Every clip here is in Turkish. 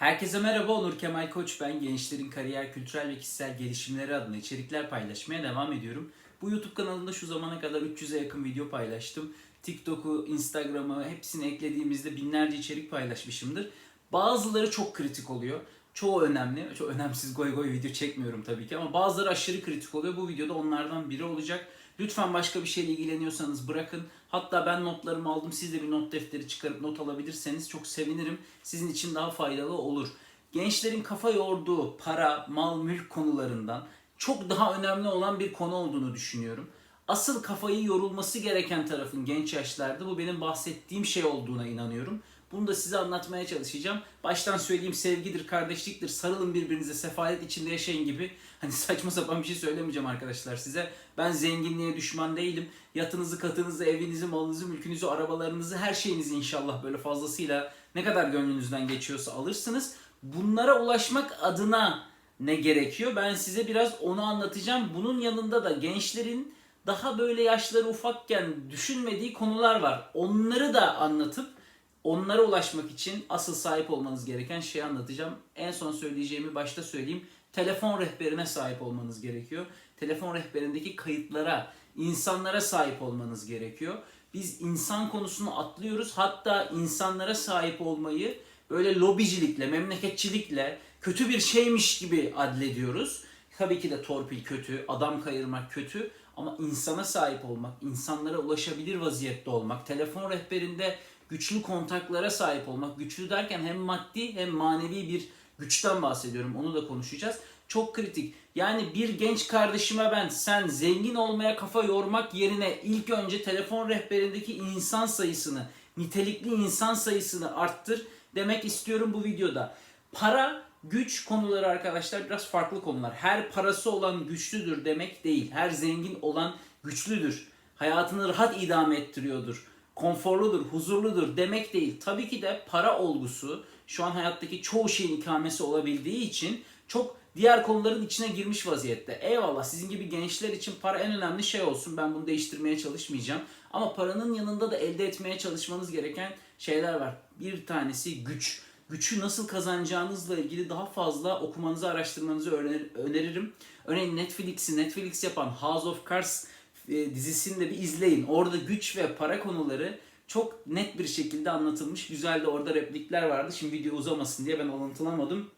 Herkese merhaba Onur Kemal Koç ben. Gençlerin kariyer, kültürel ve kişisel gelişimleri adına içerikler paylaşmaya devam ediyorum. Bu YouTube kanalında şu zamana kadar 300'e yakın video paylaştım. TikTok'u, Instagram'ı hepsini eklediğimizde binlerce içerik paylaşmışımdır. Bazıları çok kritik oluyor. Çoğu önemli. Çok önemsiz goy goy video çekmiyorum tabii ki ama bazıları aşırı kritik oluyor. Bu videoda onlardan biri olacak. Lütfen başka bir şeyle ilgileniyorsanız bırakın. Hatta ben notlarımı aldım. Siz de bir not defteri çıkarıp not alabilirseniz çok sevinirim. Sizin için daha faydalı olur. Gençlerin kafa yorduğu para, mal, mülk konularından çok daha önemli olan bir konu olduğunu düşünüyorum. Asıl kafayı yorulması gereken tarafın genç yaşlarda bu benim bahsettiğim şey olduğuna inanıyorum. Bunu da size anlatmaya çalışacağım. Baştan söyleyeyim sevgidir, kardeşliktir, sarılın birbirinize, sefalet içinde yaşayın gibi. Hani saçma sapan bir şey söylemeyeceğim arkadaşlar size. Ben zenginliğe düşman değilim. Yatınızı, katınızı, evinizi, malınızı, mülkünüzü, arabalarınızı, her şeyinizi inşallah böyle fazlasıyla ne kadar gönlünüzden geçiyorsa alırsınız. Bunlara ulaşmak adına ne gerekiyor? Ben size biraz onu anlatacağım. Bunun yanında da gençlerin daha böyle yaşları ufakken düşünmediği konular var. Onları da anlatıp onlara ulaşmak için asıl sahip olmanız gereken şeyi anlatacağım. En son söyleyeceğimi başta söyleyeyim. Telefon rehberine sahip olmanız gerekiyor. Telefon rehberindeki kayıtlara, insanlara sahip olmanız gerekiyor. Biz insan konusunu atlıyoruz. Hatta insanlara sahip olmayı böyle lobicilikle, memleketçilikle kötü bir şeymiş gibi adlediyoruz. Tabii ki de torpil kötü, adam kayırmak kötü ama insana sahip olmak, insanlara ulaşabilir vaziyette olmak, telefon rehberinde güçlü kontaklara sahip olmak, güçlü derken hem maddi hem manevi bir güçten bahsediyorum. Onu da konuşacağız. Çok kritik. Yani bir genç kardeşime ben sen zengin olmaya kafa yormak yerine ilk önce telefon rehberindeki insan sayısını, nitelikli insan sayısını arttır demek istiyorum bu videoda. Para, güç konuları arkadaşlar biraz farklı konular. Her parası olan güçlüdür demek değil. Her zengin olan güçlüdür. Hayatını rahat idame ettiriyordur. Konforludur, huzurludur demek değil. Tabii ki de para olgusu şu an hayattaki çoğu şeyin ikamesi olabildiği için çok diğer konuların içine girmiş vaziyette. Eyvallah sizin gibi gençler için para en önemli şey olsun. Ben bunu değiştirmeye çalışmayacağım. Ama paranın yanında da elde etmeye çalışmanız gereken şeyler var. Bir tanesi güç. Gücü nasıl kazanacağınızla ilgili daha fazla okumanızı, araştırmanızı öner- öneririm. Örneğin Netflix'i Netflix yapan House of Cards e, dizisini de bir izleyin. Orada güç ve para konuları çok net bir şekilde anlatılmış. Güzel de orada replikler vardı. Şimdi video uzamasın diye ben alıntılamadım.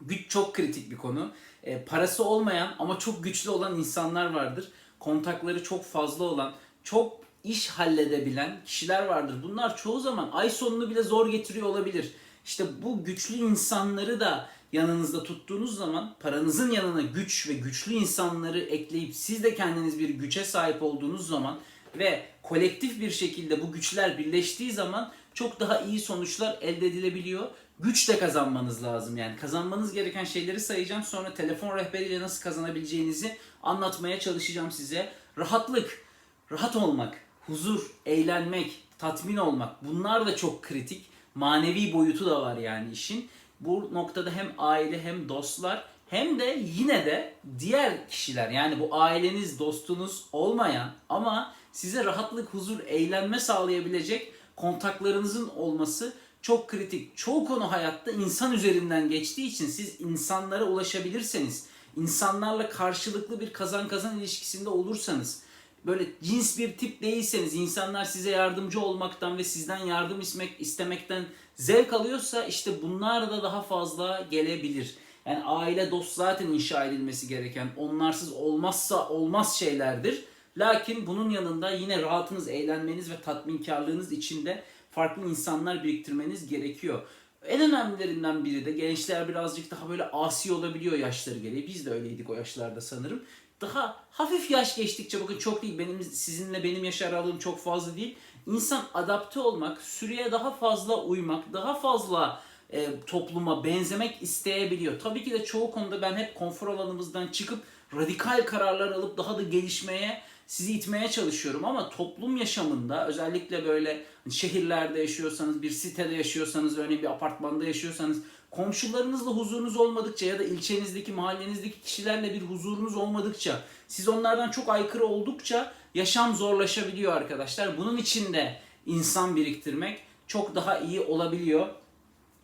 Güç çok kritik bir konu. E, parası olmayan ama çok güçlü olan insanlar vardır. Kontakları çok fazla olan, çok iş halledebilen kişiler vardır. Bunlar çoğu zaman ay sonunu bile zor getiriyor olabilir. İşte bu güçlü insanları da yanınızda tuttuğunuz zaman paranızın yanına güç ve güçlü insanları ekleyip siz de kendiniz bir güce sahip olduğunuz zaman ve kolektif bir şekilde bu güçler birleştiği zaman çok daha iyi sonuçlar elde edilebiliyor. Güç de kazanmanız lazım yani. Kazanmanız gereken şeyleri sayacağım. Sonra telefon rehberiyle nasıl kazanabileceğinizi anlatmaya çalışacağım size. Rahatlık, rahat olmak, huzur, eğlenmek, tatmin olmak bunlar da çok kritik. Manevi boyutu da var yani işin. Bu noktada hem aile hem dostlar hem de yine de diğer kişiler yani bu aileniz, dostunuz olmayan ama size rahatlık, huzur, eğlenme sağlayabilecek kontaklarınızın olması çok kritik. Çoğu konu hayatta insan üzerinden geçtiği için siz insanlara ulaşabilirseniz, insanlarla karşılıklı bir kazan kazan ilişkisinde olursanız, böyle cins bir tip değilseniz, insanlar size yardımcı olmaktan ve sizden yardım ismek, istemekten zevk alıyorsa işte bunlar da daha fazla gelebilir. Yani aile dost zaten inşa edilmesi gereken, onlarsız olmazsa olmaz şeylerdir. Lakin bunun yanında yine rahatınız, eğlenmeniz ve tatminkarlığınız içinde farklı insanlar biriktirmeniz gerekiyor. En önemlilerinden biri de gençler birazcık daha böyle asi olabiliyor yaşları gereği. Biz de öyleydik o yaşlarda sanırım. Daha hafif yaş geçtikçe bakın çok değil benim sizinle benim yaş aralığım çok fazla değil. İnsan adapte olmak, süreye daha fazla uymak, daha fazla e, topluma benzemek isteyebiliyor. Tabii ki de çoğu konuda ben hep konfor alanımızdan çıkıp radikal kararlar alıp daha da gelişmeye sizi itmeye çalışıyorum ama toplum yaşamında özellikle böyle şehirlerde yaşıyorsanız, bir sitede yaşıyorsanız, örneğin bir apartmanda yaşıyorsanız komşularınızla huzurunuz olmadıkça ya da ilçenizdeki, mahallenizdeki kişilerle bir huzurunuz olmadıkça, siz onlardan çok aykırı oldukça yaşam zorlaşabiliyor arkadaşlar. Bunun için de insan biriktirmek çok daha iyi olabiliyor.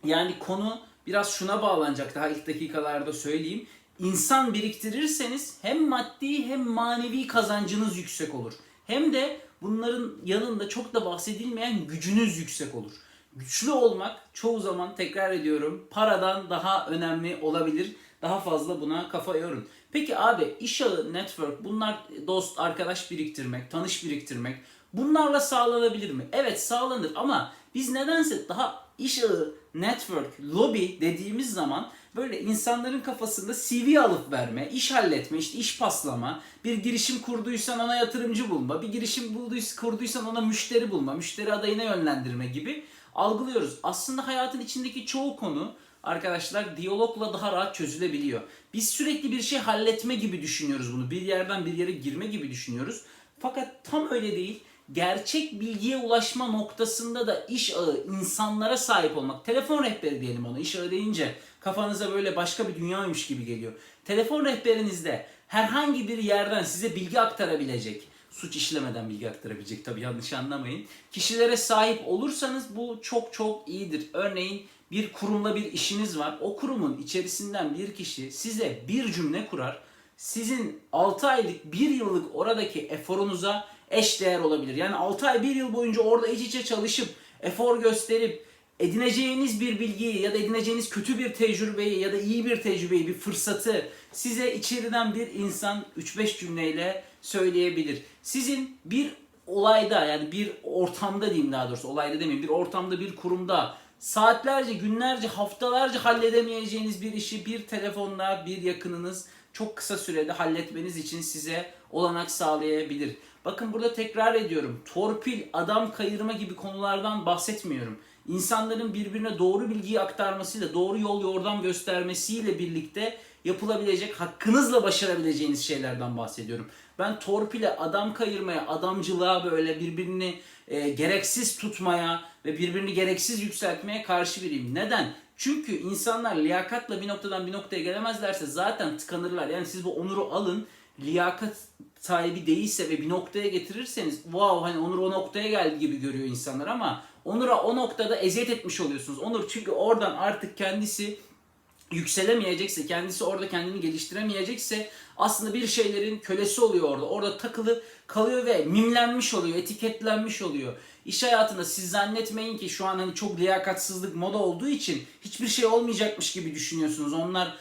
Yani konu biraz şuna bağlanacak daha ilk dakikalarda söyleyeyim. İnsan biriktirirseniz hem maddi hem manevi kazancınız yüksek olur. Hem de bunların yanında çok da bahsedilmeyen gücünüz yüksek olur. Güçlü olmak çoğu zaman tekrar ediyorum paradan daha önemli olabilir. Daha fazla buna kafa yorun. Peki abi iş ağı, network bunlar dost, arkadaş biriktirmek, tanış biriktirmek bunlarla sağlanabilir mi? Evet sağlanır ama biz nedense daha iş ağı, network, lobby dediğimiz zaman böyle insanların kafasında CV alıp verme, iş halletme, işte iş paslama, bir girişim kurduysan ona yatırımcı bulma, bir girişim bulduysan, kurduysan ona müşteri bulma, müşteri adayına yönlendirme gibi algılıyoruz. Aslında hayatın içindeki çoğu konu arkadaşlar diyalogla daha rahat çözülebiliyor. Biz sürekli bir şey halletme gibi düşünüyoruz bunu. Bir yerden bir yere girme gibi düşünüyoruz. Fakat tam öyle değil. Gerçek bilgiye ulaşma noktasında da iş ağı, insanlara sahip olmak. Telefon rehberi diyelim ona. İş ağı deyince kafanıza böyle başka bir dünyaymış gibi geliyor. Telefon rehberinizde herhangi bir yerden size bilgi aktarabilecek, suç işlemeden bilgi aktarabilecek tabii yanlış anlamayın. Kişilere sahip olursanız bu çok çok iyidir. Örneğin bir kurumla bir işiniz var. O kurumun içerisinden bir kişi size bir cümle kurar. Sizin 6 aylık 1 yıllık oradaki eforunuza eş değer olabilir. Yani 6 ay 1 yıl boyunca orada iç içe çalışıp efor gösterip edineceğiniz bir bilgiyi ya da edineceğiniz kötü bir tecrübeyi ya da iyi bir tecrübeyi, bir fırsatı size içeriden bir insan 3-5 cümleyle söyleyebilir. Sizin bir olayda yani bir ortamda diyeyim daha doğrusu olayda demeyeyim bir ortamda bir kurumda saatlerce, günlerce, haftalarca halledemeyeceğiniz bir işi bir telefonla bir yakınınız çok kısa sürede halletmeniz için size olanak sağlayabilir. Bakın burada tekrar ediyorum. Torpil, adam kayırma gibi konulardan bahsetmiyorum. İnsanların birbirine doğru bilgiyi aktarmasıyla, doğru yol yordam göstermesiyle birlikte yapılabilecek, hakkınızla başarabileceğiniz şeylerden bahsediyorum. Ben torpile, adam kayırmaya, adamcılığa böyle birbirini e, gereksiz tutmaya ve birbirini gereksiz yükseltmeye karşı biriyim. Neden? Çünkü insanlar liyakatla bir noktadan bir noktaya gelemezlerse zaten tıkanırlar. Yani siz bu onuru alın, liyakat sahibi değilse ve bir noktaya getirirseniz wow hani Onur o noktaya geldi gibi görüyor insanlar ama Onur'a o noktada eziyet etmiş oluyorsunuz. Onur çünkü oradan artık kendisi yükselemeyecekse, kendisi orada kendini geliştiremeyecekse aslında bir şeylerin kölesi oluyor orada. Orada takılı kalıyor ve mimlenmiş oluyor, etiketlenmiş oluyor. İş hayatında siz zannetmeyin ki şu an hani çok liyakatsızlık moda olduğu için hiçbir şey olmayacakmış gibi düşünüyorsunuz. Onlar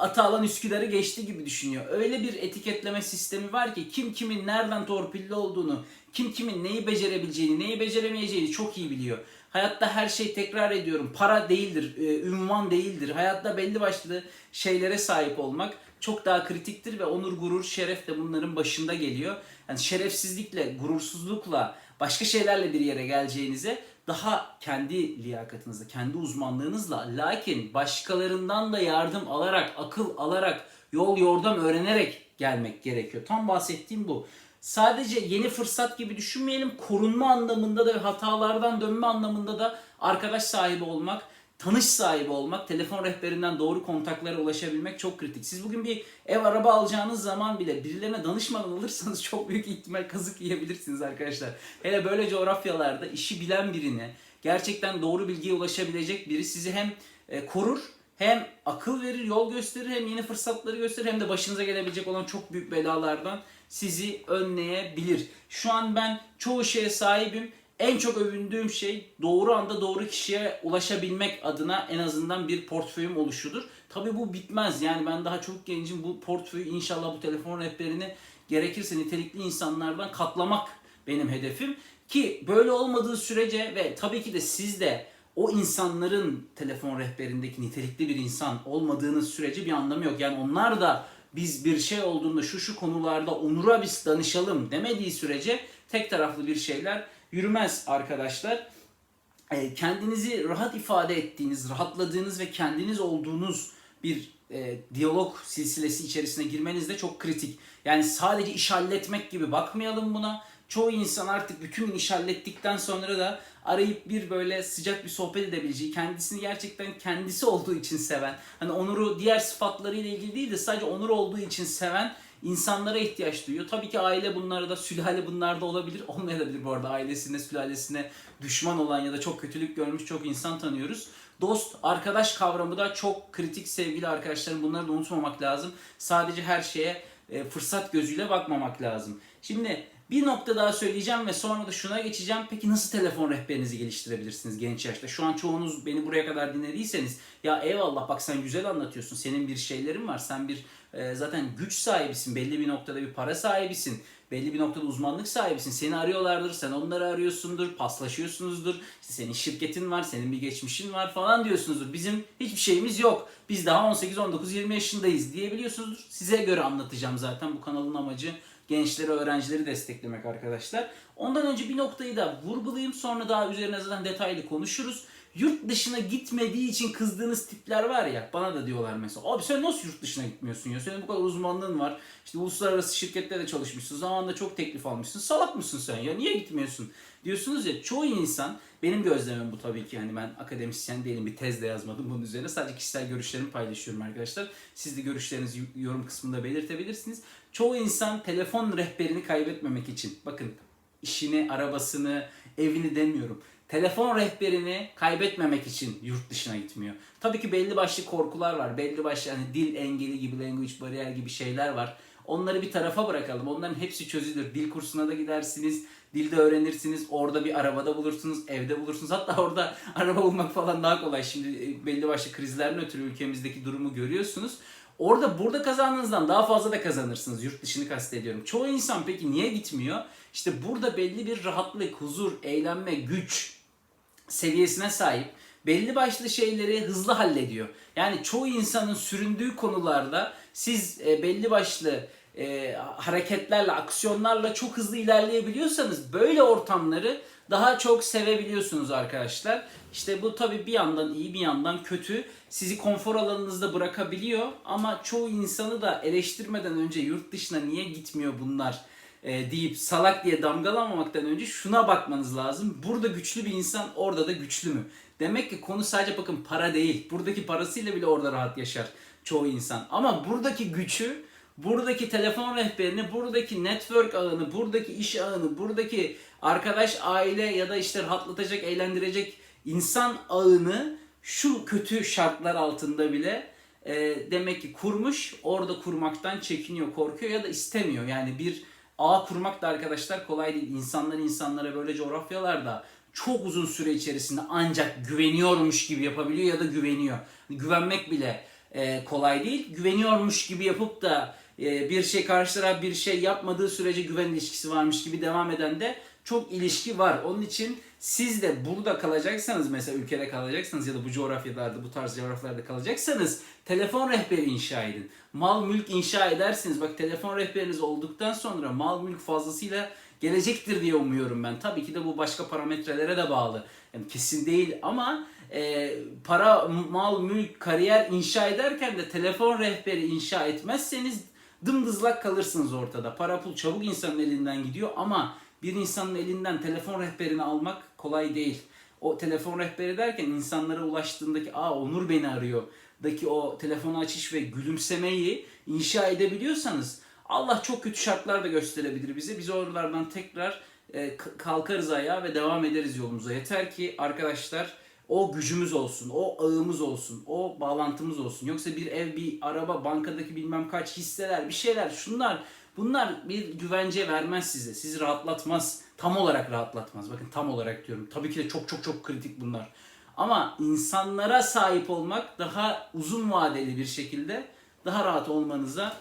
Atalan Üsküdar'ı geçti gibi düşünüyor. Öyle bir etiketleme sistemi var ki kim kimin nereden torpilli olduğunu, kim kimin neyi becerebileceğini, neyi beceremeyeceğini çok iyi biliyor. Hayatta her şey tekrar ediyorum. Para değildir, e, ünvan değildir. Hayatta belli başlı şeylere sahip olmak çok daha kritiktir ve onur, gurur, şeref de bunların başında geliyor. Yani şerefsizlikle, gurursuzlukla, başka şeylerle bir yere geleceğinize daha kendi liyakatınızla, kendi uzmanlığınızla lakin başkalarından da yardım alarak, akıl alarak, yol yordam öğrenerek gelmek gerekiyor. Tam bahsettiğim bu. Sadece yeni fırsat gibi düşünmeyelim. Korunma anlamında da ve hatalardan dönme anlamında da arkadaş sahibi olmak, tanış sahibi olmak, telefon rehberinden doğru kontaklara ulaşabilmek çok kritik. Siz bugün bir ev araba alacağınız zaman bile birilerine danışmadan alırsanız çok büyük ihtimal kazık yiyebilirsiniz arkadaşlar. Hele böyle coğrafyalarda işi bilen birini, gerçekten doğru bilgiye ulaşabilecek biri sizi hem e, korur hem akıl verir, yol gösterir, hem yeni fırsatları gösterir hem de başınıza gelebilecek olan çok büyük belalardan sizi önleyebilir. Şu an ben çoğu şeye sahibim. En çok övündüğüm şey doğru anda doğru kişiye ulaşabilmek adına en azından bir portföyüm oluşudur. Tabi bu bitmez. Yani ben daha çok gencim. Bu portföyü inşallah bu telefon rehberini gerekirse nitelikli insanlardan katlamak benim hedefim. Ki böyle olmadığı sürece ve tabii ki de siz de o insanların telefon rehberindeki nitelikli bir insan olmadığınız sürece bir anlamı yok. Yani onlar da biz bir şey olduğunda şu şu konularda Onur'a biz danışalım demediği sürece tek taraflı bir şeyler yürümez arkadaşlar. E, kendinizi rahat ifade ettiğiniz, rahatladığınız ve kendiniz olduğunuz bir e, diyalog silsilesi içerisine girmeniz de çok kritik. Yani sadece iş halletmek gibi bakmayalım buna. Çoğu insan artık bütün iş hallettikten sonra da arayıp bir böyle sıcak bir sohbet edebileceği, kendisini gerçekten kendisi olduğu için seven, hani onuru diğer sıfatlarıyla ilgili değil de sadece onur olduğu için seven insanlara ihtiyaç duyuyor. Tabii ki aile bunlarda, sülale bunlarda olabilir. Olmayabilir bu arada ailesine, sülalesine düşman olan ya da çok kötülük görmüş çok insan tanıyoruz. Dost, arkadaş kavramı da çok kritik sevgili arkadaşlarım. Bunları da unutmamak lazım. Sadece her şeye e, fırsat gözüyle bakmamak lazım. Şimdi bir nokta daha söyleyeceğim ve sonra da şuna geçeceğim. Peki nasıl telefon rehberinizi geliştirebilirsiniz genç yaşta? Şu an çoğunuz beni buraya kadar dinlediyseniz ya eyvallah bak sen güzel anlatıyorsun. Senin bir şeylerin var. Sen bir e, zaten güç sahibisin. Belli bir noktada bir para sahibisin. Belli bir noktada uzmanlık sahibisin. Seni arıyorlardır. Sen onları arıyorsundur. Paslaşıyorsunuzdur. İşte senin şirketin var. Senin bir geçmişin var falan diyorsunuzdur. Bizim hiçbir şeyimiz yok. Biz daha 18, 19, 20 yaşındayız diyebiliyorsunuzdur. Size göre anlatacağım zaten. Bu kanalın amacı gençleri, öğrencileri desteklemek arkadaşlar. Ondan önce bir noktayı da vurgulayayım. Sonra daha üzerine zaten detaylı konuşuruz. Yurt dışına gitmediği için kızdığınız tipler var ya bana da diyorlar mesela abi sen nasıl yurt dışına gitmiyorsun ya senin bu kadar uzmanlığın var işte uluslararası şirketlerde çalışmışsın zamanında çok teklif almışsın salak mısın sen ya niye gitmiyorsun diyorsunuz ya çoğu insan benim gözlemim bu tabii ki hani ben akademisyen değilim bir tez de yazmadım bunun üzerine sadece kişisel görüşlerimi paylaşıyorum arkadaşlar siz de görüşlerinizi yorum kısmında belirtebilirsiniz çoğu insan telefon rehberini kaybetmemek için bakın işini arabasını evini demiyorum telefon rehberini kaybetmemek için yurt dışına gitmiyor. Tabii ki belli başlı korkular var. Belli başlı hani dil engeli gibi, language bariyer gibi şeyler var. Onları bir tarafa bırakalım. Onların hepsi çözülür. Dil kursuna da gidersiniz. Dilde öğrenirsiniz. Orada bir arabada bulursunuz. Evde bulursunuz. Hatta orada araba bulmak falan daha kolay. Şimdi e, belli başlı krizlerden ötürü ülkemizdeki durumu görüyorsunuz. Orada burada kazandığınızdan daha fazla da kazanırsınız. Yurt dışını kastediyorum. Çoğu insan peki niye gitmiyor? İşte burada belli bir rahatlık, huzur, eğlenme, güç seviyesine sahip. Belli başlı şeyleri hızlı hallediyor. Yani çoğu insanın süründüğü konularda siz e, belli başlı e, hareketlerle, aksiyonlarla çok hızlı ilerleyebiliyorsanız böyle ortamları daha çok sevebiliyorsunuz arkadaşlar. İşte bu tabi bir yandan iyi bir yandan kötü. Sizi konfor alanınızda bırakabiliyor ama çoğu insanı da eleştirmeden önce yurt dışına niye gitmiyor bunlar e, deyip salak diye damgalamamaktan önce şuna bakmanız lazım. Burada güçlü bir insan orada da güçlü mü? Demek ki konu sadece bakın para değil. Buradaki parasıyla bile orada rahat yaşar çoğu insan. Ama buradaki gücü, buradaki telefon rehberini, buradaki network ağını, buradaki iş ağını, buradaki arkadaş, aile ya da işte rahatlatacak, eğlendirecek insan ağını şu kötü şartlar altında bile e, demek ki kurmuş. Orada kurmaktan çekiniyor, korkuyor ya da istemiyor. Yani bir ağ kurmak da arkadaşlar kolay değil. İnsanlar insanlara böyle coğrafyalarda çok uzun süre içerisinde ancak güveniyormuş gibi yapabiliyor ya da güveniyor. Güvenmek bile e, kolay değil. Güveniyormuş gibi yapıp da bir şey karşı bir şey yapmadığı sürece güven ilişkisi varmış gibi devam eden de çok ilişki var. Onun için siz de burada kalacaksanız mesela ülkede kalacaksanız ya da bu coğrafyalarda bu tarz coğrafyalarda kalacaksanız telefon rehberi inşa edin. Mal mülk inşa edersiniz. Bak telefon rehberiniz olduktan sonra mal mülk fazlasıyla gelecektir diye umuyorum ben. Tabii ki de bu başka parametrelere de bağlı. Yani kesin değil ama e, para, mal, mülk, kariyer inşa ederken de telefon rehberi inşa etmezseniz dımdızlak kalırsınız ortada. Para pul çabuk insanın elinden gidiyor ama bir insanın elinden telefon rehberini almak kolay değil. O telefon rehberi derken insanlara ulaştığındaki aa Onur beni arıyor daki o telefonu açış ve gülümsemeyi inşa edebiliyorsanız Allah çok kötü şartlar da gösterebilir bize. Biz oralardan tekrar e, kalkarız ayağa ve devam ederiz yolumuza. Yeter ki arkadaşlar o gücümüz olsun, o ağımız olsun, o bağlantımız olsun. Yoksa bir ev, bir araba, bankadaki bilmem kaç hisseler, bir şeyler, şunlar bunlar bir güvence vermez size. Sizi rahatlatmaz. Tam olarak rahatlatmaz. Bakın tam olarak diyorum. Tabii ki de çok çok çok kritik bunlar. Ama insanlara sahip olmak daha uzun vadeli bir şekilde daha rahat olmanıza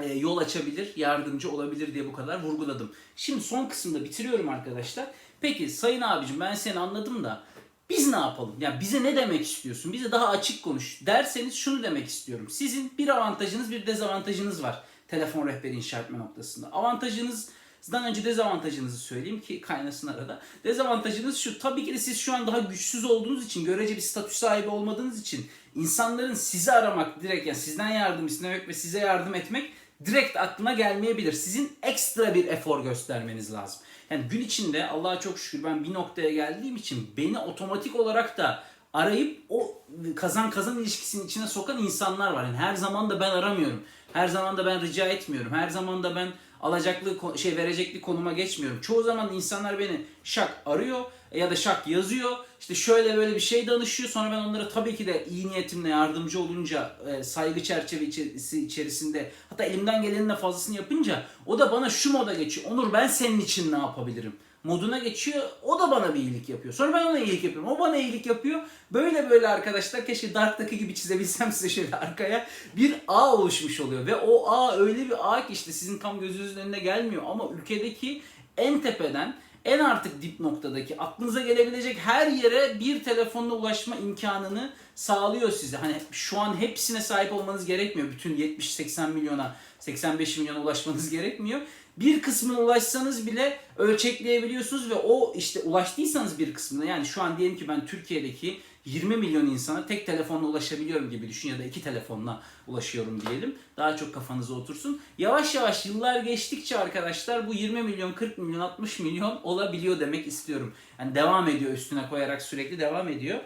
e, yol açabilir, yardımcı olabilir diye bu kadar vurguladım. Şimdi son kısımda bitiriyorum arkadaşlar. Peki sayın abicim ben seni anladım da biz ne yapalım? Yani bize ne demek istiyorsun? Bize daha açık konuş derseniz şunu demek istiyorum. Sizin bir avantajınız bir dezavantajınız var telefon rehberi inşa etme noktasında. Avantajınızdan önce dezavantajınızı söyleyeyim ki kaynasın arada. Dezavantajınız şu. Tabii ki de siz şu an daha güçsüz olduğunuz için, görece bir statü sahibi olmadığınız için insanların sizi aramak direkt yani sizden yardım istemek ve size yardım etmek direkt aklına gelmeyebilir. Sizin ekstra bir efor göstermeniz lazım. Yani gün içinde Allah'a çok şükür ben bir noktaya geldiğim için beni otomatik olarak da arayıp o kazan kazan ilişkisinin içine sokan insanlar var. Yani her zaman da ben aramıyorum. Her zaman da ben rica etmiyorum. Her zaman da ben alacaklı şey verecekli konuma geçmiyorum. Çoğu zaman insanlar beni şak arıyor ya da şak yazıyor. İşte şöyle böyle bir şey danışıyor. Sonra ben onlara tabii ki de iyi niyetimle yardımcı olunca e, saygı çerçevesi içerisinde hatta elimden gelenin de fazlasını yapınca o da bana şu moda geçiyor. Onur ben senin için ne yapabilirim? Moduna geçiyor. O da bana bir iyilik yapıyor. Sonra ben ona iyilik yapıyorum. O bana iyilik yapıyor. Böyle böyle arkadaşlar keşke Dark'taki gibi çizebilsem size şöyle arkaya bir ağ oluşmuş oluyor. Ve o ağ öyle bir ağ ki işte sizin tam gözünüzün önüne gelmiyor ama ülkedeki en tepeden en artık dip noktadaki aklınıza gelebilecek her yere bir telefonla ulaşma imkanını sağlıyor size. Hani şu an hepsine sahip olmanız gerekmiyor. Bütün 70-80 milyona, 85 milyona ulaşmanız gerekmiyor. Bir kısmına ulaşsanız bile ölçekleyebiliyorsunuz ve o işte ulaştıysanız bir kısmına yani şu an diyelim ki ben Türkiye'deki 20 milyon insana tek telefonla ulaşabiliyorum gibi düşün ya da iki telefonla ulaşıyorum diyelim. Daha çok kafanıza otursun. Yavaş yavaş yıllar geçtikçe arkadaşlar bu 20 milyon, 40 milyon, 60 milyon olabiliyor demek istiyorum. Yani devam ediyor üstüne koyarak sürekli devam ediyor.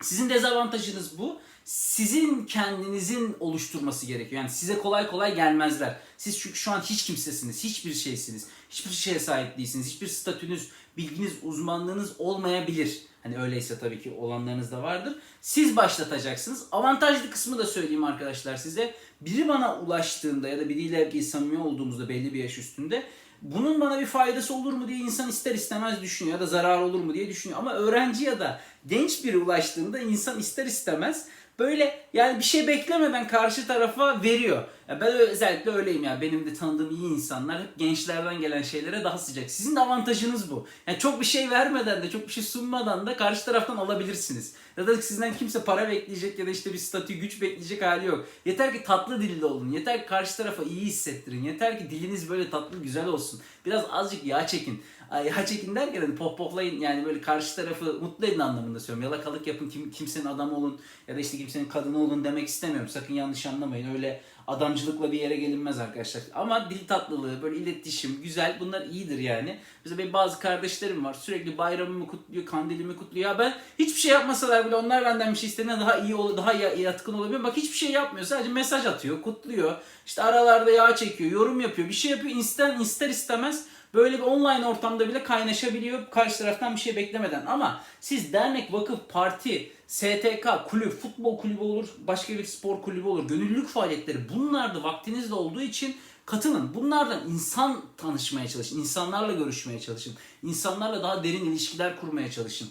Sizin dezavantajınız bu. Sizin kendinizin oluşturması gerekiyor. Yani size kolay kolay gelmezler. Siz çünkü şu an hiç kimsesiniz, hiçbir şeysiniz. Hiçbir şeye sahip değilsiniz. Hiçbir statünüz, bilginiz, uzmanlığınız olmayabilir. Hani öyleyse tabii ki olanlarınız da vardır. Siz başlatacaksınız. Avantajlı kısmı da söyleyeyim arkadaşlar size. Biri bana ulaştığında ya da biriyle bir samimi olduğumuzda belli bir yaş üstünde bunun bana bir faydası olur mu diye insan ister istemez düşünüyor ya da zarar olur mu diye düşünüyor. Ama öğrenci ya da genç biri ulaştığında insan ister istemez böyle yani bir şey beklemeden karşı tarafa veriyor. Ya ben özellikle öyleyim ya. Benim de tanıdığım iyi insanlar hep gençlerden gelen şeylere daha sıcak. Sizin de avantajınız bu. Yani çok bir şey vermeden de çok bir şey sunmadan da karşı taraftan alabilirsiniz. Ya da sizden kimse para bekleyecek ya da işte bir statü güç bekleyecek hali yok. Yeter ki tatlı dilli olun. Yeter ki karşı tarafa iyi hissettirin. Yeter ki diliniz böyle tatlı güzel olsun. Biraz azıcık yağ çekin. Ay, Yağ çekin derken hani pohpohlayın yani böyle karşı tarafı mutlu edin anlamında söylüyorum. Yalakalık yapın kim, kimsenin adamı olun ya da işte kimsenin kadını olun demek istemiyorum. Sakın yanlış anlamayın. Öyle adamcılıkla bir yere gelinmez arkadaşlar. Ama dil tatlılığı, böyle iletişim, güzel bunlar iyidir yani. Bize benim bazı kardeşlerim var. Sürekli bayramımı kutluyor, kandilimi kutluyor. Ya ben hiçbir şey yapmasalar bile onlar benden bir şey istediğinde daha iyi olur, daha ya- yatkın olabiliyor. Bak hiçbir şey yapmıyor. Sadece mesaj atıyor, kutluyor. İşte aralarda yağ çekiyor, yorum yapıyor. Bir şey yapıyor. İster, ister istemez böyle bir online ortamda bile kaynaşabiliyor karşı taraftan bir şey beklemeden. Ama siz dernek, vakıf, parti, STK, kulüp, futbol kulübü olur, başka bir spor kulübü olur, gönüllülük faaliyetleri bunlarda vaktiniz de olduğu için katılın. Bunlardan insan tanışmaya çalışın, insanlarla görüşmeye çalışın, insanlarla daha derin ilişkiler kurmaya çalışın.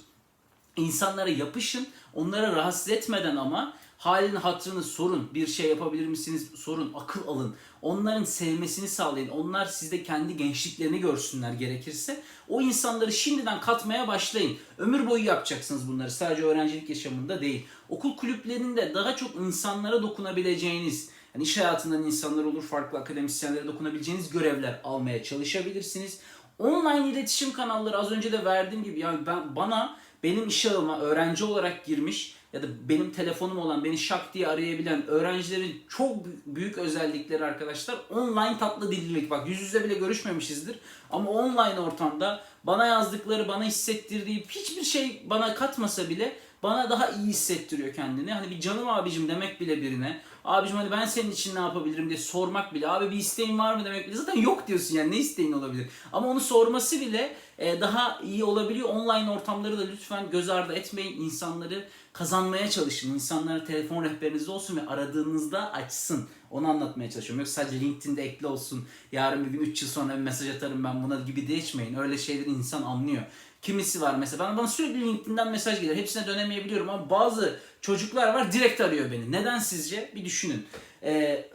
İnsanlara yapışın, onlara rahatsız etmeden ama halini hatırını sorun. Bir şey yapabilir misiniz? Sorun. Akıl alın. Onların sevmesini sağlayın. Onlar sizde kendi gençliklerini görsünler gerekirse. O insanları şimdiden katmaya başlayın. Ömür boyu yapacaksınız bunları. Sadece öğrencilik yaşamında değil. Okul kulüplerinde daha çok insanlara dokunabileceğiniz, yani iş hayatından insanlar olur, farklı akademisyenlere dokunabileceğiniz görevler almaya çalışabilirsiniz. Online iletişim kanalları az önce de verdiğim gibi yani ben bana benim iş ağıma öğrenci olarak girmiş ya da benim telefonum olan beni şak diye arayabilen öğrencilerin çok büyük özellikleri arkadaşlar online tatlı dillilik. Bak yüz yüze bile görüşmemişizdir ama online ortamda bana yazdıkları, bana hissettirdiği hiçbir şey bana katmasa bile bana daha iyi hissettiriyor kendini. Hani bir canım abicim demek bile birine. Abicim hani ben senin için ne yapabilirim diye sormak bile. Abi bir isteğin var mı demek bile. Zaten yok diyorsun yani ne isteğin olabilir. Ama onu sorması bile e, daha iyi olabiliyor. Online ortamları da lütfen göz ardı etmeyin. İnsanları kazanmaya çalışın. İnsanlara telefon rehberinizde olsun ve aradığınızda açsın. Onu anlatmaya çalışıyorum. Yoksa sadece LinkedIn'de ekli olsun. Yarın bir gün 3 yıl sonra bir mesaj atarım ben buna gibi değişmeyin. Öyle şeyleri insan anlıyor. Kimisi var mesela bana, bana sürekli LinkedIn'den mesaj gelir. Hepsine dönemeyebiliyorum ama bazı çocuklar var direkt arıyor beni. Neden sizce? Bir düşünün. Ee,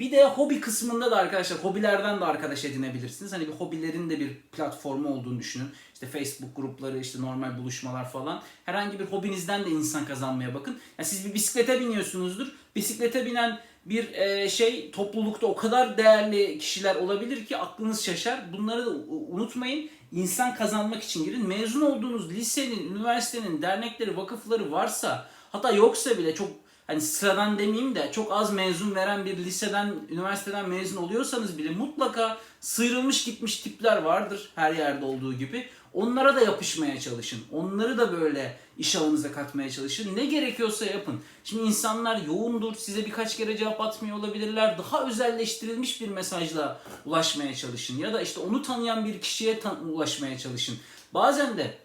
bir de hobi kısmında da arkadaşlar hobilerden de arkadaş edinebilirsiniz. Hani bir hobilerin de bir platformu olduğunu düşünün. İşte Facebook grupları, işte normal buluşmalar falan. Herhangi bir hobinizden de insan kazanmaya bakın. Yani siz bir bisiklete biniyorsunuzdur. Bisiklete binen bir e, şey toplulukta o kadar değerli kişiler olabilir ki aklınız şaşar. Bunları da unutmayın. İnsan kazanmak için girin. Mezun olduğunuz lisenin, üniversitenin dernekleri, vakıfları varsa hatta yoksa bile çok hani sıradan demeyeyim de çok az mezun veren bir liseden, üniversiteden mezun oluyorsanız bile mutlaka sıyrılmış gitmiş tipler vardır her yerde olduğu gibi. Onlara da yapışmaya çalışın. Onları da böyle iş alanınıza katmaya çalışın. Ne gerekiyorsa yapın. Şimdi insanlar yoğundur. Size birkaç kere cevap atmıyor olabilirler. Daha özelleştirilmiş bir mesajla ulaşmaya çalışın. Ya da işte onu tanıyan bir kişiye tan- ulaşmaya çalışın. Bazen de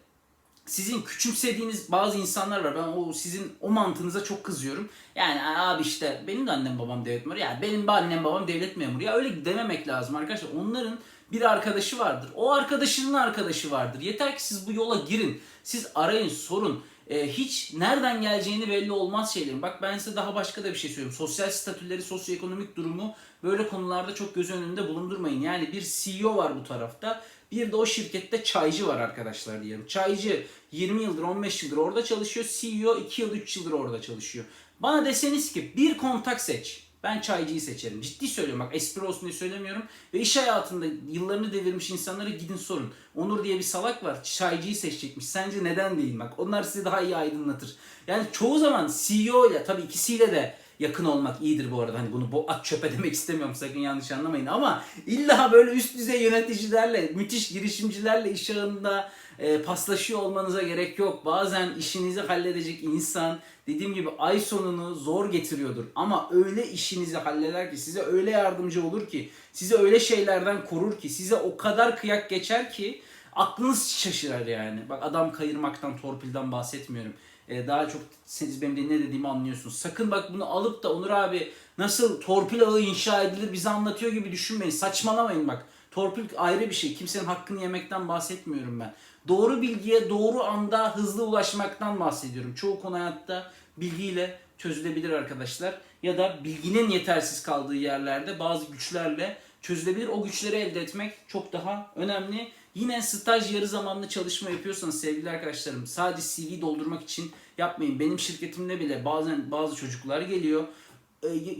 sizin küçümsediğiniz bazı insanlar var. Ben o sizin o mantığınıza çok kızıyorum. Yani abi işte benim de annem babam devlet memuru. Ya benim de annem babam devlet memuru. Ya öyle dememek lazım arkadaşlar. Onların bir arkadaşı vardır. O arkadaşının arkadaşı vardır. Yeter ki siz bu yola girin. Siz arayın, sorun. Ee, hiç nereden geleceğini belli olmaz şeylerin. Bak ben size daha başka da bir şey söyleyeyim. Sosyal statüleri, sosyoekonomik durumu böyle konularda çok göz önünde bulundurmayın. Yani bir CEO var bu tarafta. Bir de o şirkette çaycı var arkadaşlar diyelim. Çaycı 20 yıldır 15 yıldır orada çalışıyor. CEO 2 yıl 3 yıldır orada çalışıyor. Bana deseniz ki bir kontak seç. Ben çaycıyı seçerim. Ciddi söylüyorum bak espri olsun diye söylemiyorum. Ve iş hayatında yıllarını devirmiş insanlara gidin sorun. Onur diye bir salak var. Çaycıyı seçecekmiş. Sence neden değil? Bak onlar sizi daha iyi aydınlatır. Yani çoğu zaman CEO ile tabii ikisiyle de yakın olmak iyidir bu arada. Hani bunu bu at çöpe demek istemiyorum sakın yanlış anlamayın ama illa böyle üst düzey yöneticilerle, müthiş girişimcilerle iş ağında e, paslaşıyor olmanıza gerek yok. Bazen işinizi halledecek insan dediğim gibi ay sonunu zor getiriyordur. Ama öyle işinizi halleder ki size öyle yardımcı olur ki sizi öyle şeylerden korur ki size o kadar kıyak geçer ki aklınız şaşırar yani. Bak adam kayırmaktan, torpilden bahsetmiyorum. Ee, daha çok siz benim de ne dediğimi anlıyorsunuz. Sakın bak bunu alıp da Onur abi nasıl torpil ağı inşa edilir bize anlatıyor gibi düşünmeyin. Saçmalamayın bak. Torpil ayrı bir şey. Kimsenin hakkını yemekten bahsetmiyorum ben. Doğru bilgiye doğru anda hızlı ulaşmaktan bahsediyorum. Çoğu konu hayatta bilgiyle çözülebilir arkadaşlar. Ya da bilginin yetersiz kaldığı yerlerde bazı güçlerle çözülebilir. O güçleri elde etmek çok daha önemli. Yine staj yarı zamanlı çalışma yapıyorsanız sevgili arkadaşlarım sadece CV doldurmak için yapmayın. Benim şirketimde bile bazen bazı çocuklar geliyor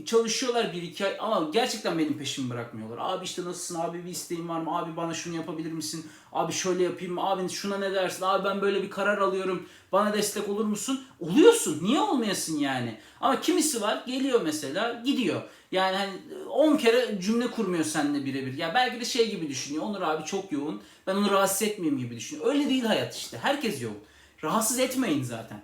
çalışıyorlar bir iki ay ama gerçekten benim peşimi bırakmıyorlar. Abi işte nasılsın? Abi bir isteğin var mı? Abi bana şunu yapabilir misin? Abi şöyle yapayım mı? Abi şuna ne dersin? Abi ben böyle bir karar alıyorum. Bana destek olur musun? Oluyorsun. Niye olmayasın yani? Ama kimisi var geliyor mesela gidiyor. Yani hani 10 kere cümle kurmuyor seninle birebir. Ya belki de şey gibi düşünüyor. Onur abi çok yoğun. Ben onu rahatsız etmeyeyim gibi düşünüyor. Öyle değil hayat işte. Herkes yoğun. Rahatsız etmeyin zaten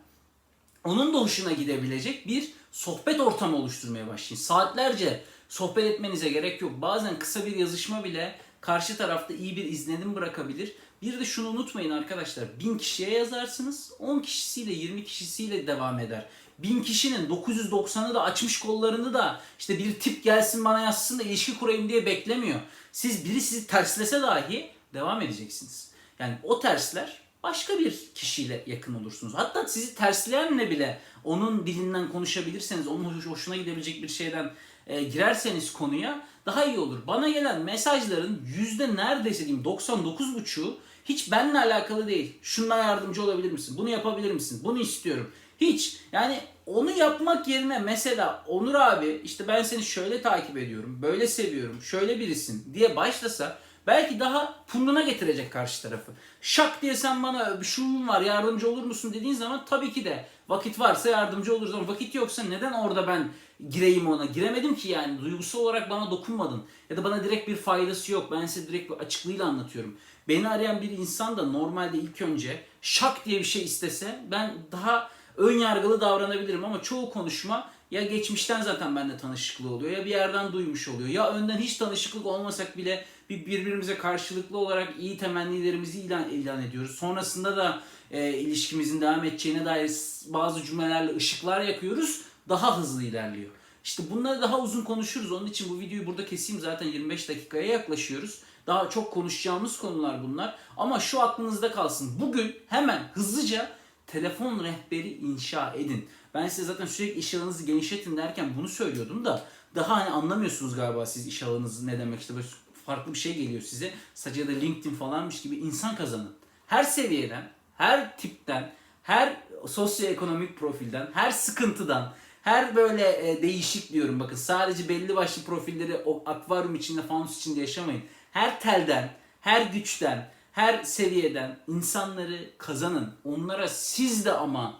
onun da hoşuna gidebilecek bir sohbet ortamı oluşturmaya başlayın. Saatlerce sohbet etmenize gerek yok. Bazen kısa bir yazışma bile karşı tarafta iyi bir izlenim bırakabilir. Bir de şunu unutmayın arkadaşlar. Bin kişiye yazarsınız. 10 kişisiyle 20 kişisiyle devam eder. Bin kişinin 990'ı da açmış kollarını da işte bir tip gelsin bana yazsın da ilişki kurayım diye beklemiyor. Siz biri sizi terslese dahi devam edeceksiniz. Yani o tersler başka bir kişiyle yakın olursunuz. Hatta sizi tersleyenle bile onun dilinden konuşabilirseniz, onun hoş- hoşuna gidebilecek bir şeyden e, girerseniz konuya daha iyi olur. Bana gelen mesajların yüzde neredeyse diyeyim 99,5'u hiç benimle alakalı değil. Şundan yardımcı olabilir misin? Bunu yapabilir misin? Bunu istiyorum. Hiç. Yani onu yapmak yerine mesela Onur abi işte ben seni şöyle takip ediyorum, böyle seviyorum, şöyle birisin diye başlasa belki daha punduna getirecek karşı tarafı. Şak diye sen bana şunun var yardımcı olur musun dediğin zaman tabii ki de vakit varsa yardımcı oluruz ama vakit yoksa neden orada ben gireyim ona? Giremedim ki yani duygusal olarak bana dokunmadın ya da bana direkt bir faydası yok. Ben size direkt bir açıklığıyla anlatıyorum. Beni arayan bir insan da normalde ilk önce şak diye bir şey istese ben daha ön yargılı davranabilirim ama çoğu konuşma ya geçmişten zaten bende tanışıklığı oluyor ya bir yerden duymuş oluyor ya önden hiç tanışıklık olmasak bile bir birbirimize karşılıklı olarak iyi temennilerimizi ilan, ilan ediyoruz. Sonrasında da e, ilişkimizin devam edeceğine dair bazı cümlelerle ışıklar yakıyoruz. Daha hızlı ilerliyor. İşte bunları daha uzun konuşuruz. Onun için bu videoyu burada keseyim. Zaten 25 dakikaya yaklaşıyoruz. Daha çok konuşacağımız konular bunlar. Ama şu aklınızda kalsın. Bugün hemen hızlıca telefon rehberi inşa edin. Ben size zaten sürekli iş alanınızı genişletin derken bunu söylüyordum da daha hani anlamıyorsunuz galiba siz iş alanınızı ne demek işte böyle farklı bir şey geliyor size. Sadece da LinkedIn falanmış gibi insan kazanın. Her seviyeden, her tipten, her sosyoekonomik profilden, her sıkıntıdan, her böyle e, değişik diyorum bakın sadece belli başlı profilleri o akvaryum içinde, fanus içinde yaşamayın. Her telden, her güçten, her seviyeden insanları kazanın. Onlara siz de ama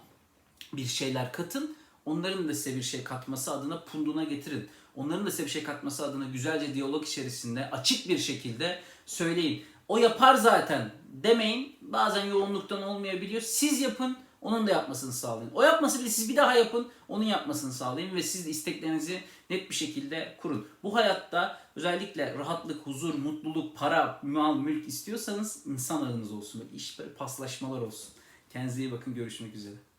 bir şeyler katın. Onların da size bir şey katması adına punduna getirin. Onların da size bir şey katması adına güzelce diyalog içerisinde açık bir şekilde söyleyin. O yapar zaten demeyin. Bazen yoğunluktan olmayabiliyor. Siz yapın. Onun da yapmasını sağlayın. O yapması bile siz bir daha yapın. Onun yapmasını sağlayın ve siz isteklerinizi net bir şekilde kurun. Bu hayatta özellikle rahatlık, huzur, mutluluk, para, mal, mülk istiyorsanız insan ağınız olsun. Böyle iş böyle paslaşmalar olsun. Kendinize iyi bakın. Görüşmek üzere.